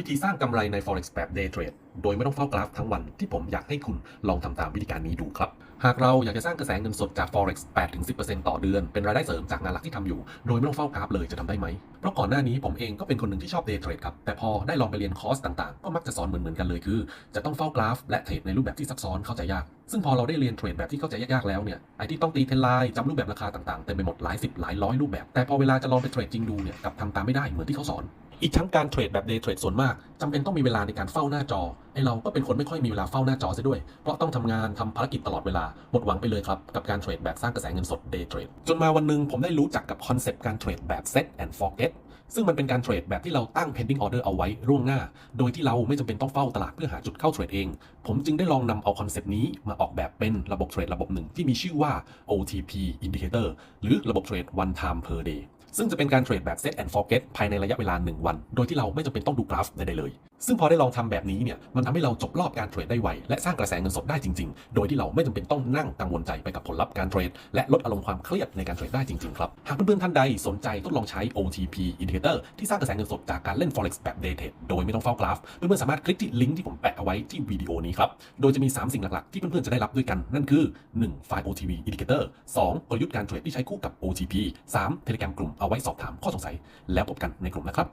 วิธีสร้างกำไรใน forex แบบ day trade โดยไม่ต้องเฝ้ากราฟทั้งวันที่ผมอยากให้คุณลองทำตามวิธีการนี้ดูครับ หากเราอยากจะสร้างกระแสเงินสดจาก forex 8-10%ต่อเดือน เป็นรายได้เสริมจากงานหลักที่ทำอยู่ โดยไม่ต้องเฝ้ากราฟเลยจะทำได้ไหม เพราะก่อนหน้านี้ผมเองก็เป็นคนหนึ่งที่ชอบ day trade ครับ แต่พอได้ลองไปเรียนคอร์สต่างๆ ก็มักจะสอนเหมือนๆกันเลยคือ จะต้องเฝ้ากราฟและเทรดในรูปแบบที่ซับซ้อนเข้าใจยาก ซึ่งพอเราได้เรียนเทรดแบบที่เข้าใจยากๆแล้วเนี่ยไอ้ที่ต้องตีเทรนไลน์จำรูปแบบราคาต่างๆเต็มไปหมดหลายสิบหลายร้อยรูปแบบ แต่พอเวลาจะลองไปเทรดจริงดูเนี่ยกลับทำตามไม่ได้เหมือนที่เขาสอน อีกทั้งการเทรดแบบ day trade ส่วนมากจำเป็นต้องมีเวลาในการเฝ้าหน้าจอไอเราก็เป็นคนไม่ค่อยมีเวลาเฝ้าหน้าจอซะด้วย เพราะต้องทำงานทำภารกิจตลอดเวลา หมดหวังไปเลยครับ กับการเทรดแบบสร้างกระแสเงินสด day trade จนมาวันหนึ่งผมได้รู้จักกับคอนเซปต์การเทรดแบบ set and forget ซึ่งมันเป็นการเทรดแบบที่เราตั้ง pending order เอาไว้ล่วงหน้า โดยที่เราไม่จำเป็นต้องเฝ้าตลาดเพื่อหาจุดเข้าเทรดเอง ผมจึงได้ลองนำเอาคอนเซปต์นี้มาออกแบบเป็นระบบเทรดระบบหนึ่งที่มีชื่อว่า OTP Indicator หรือระบบเทรด one time per day ซึ่งจะเป็นการเทรดแบบ set and forget ภายในระยะเวลา 1 วัน โดยที่เราไม่จำเป็นต้องดูกราฟใดๆเลย ซึ่งพอได้ลองทำแบบนี้เนี่ย มันทำให้เราจบรอบการเทรดได้ไว และสร้างกระแสเงินสดได้จริง ๆ โดยที่เราไม่จำเป็นต้องนั่งกังวลใจไปกับผลลัพธ์การเทรด และลดอารมณ์ความเครียดในการเทรดได้จริง ๆ ครับ หากเพื่อนๆท่านใดสนใจทดลองใช้ OTP Indicator ที่สร้างกระแสเงินสดจากการเล่น Forex แบบ Day Trade โดยไม่ต้องเฝ้ากราฟ เพื่อนๆสามารถคลิกที่ลิงก์ที่ผมแปะเอาไว้ที่วิดีโอนี้ครับ โดยจะมี 3 สิ่งหลักๆ ที่เพื่อนๆจะได้รับด้วยกัน นั่นคือ 1. ไฟล์ OTP Indicator 2. กลยุทธ์การเทรดที่ใช้คู่กับ OTP 3. Telegram กลุ่มเอาไว้สอบถามข้อสงสัยแล้วพบกันในกลุ่มนะครับ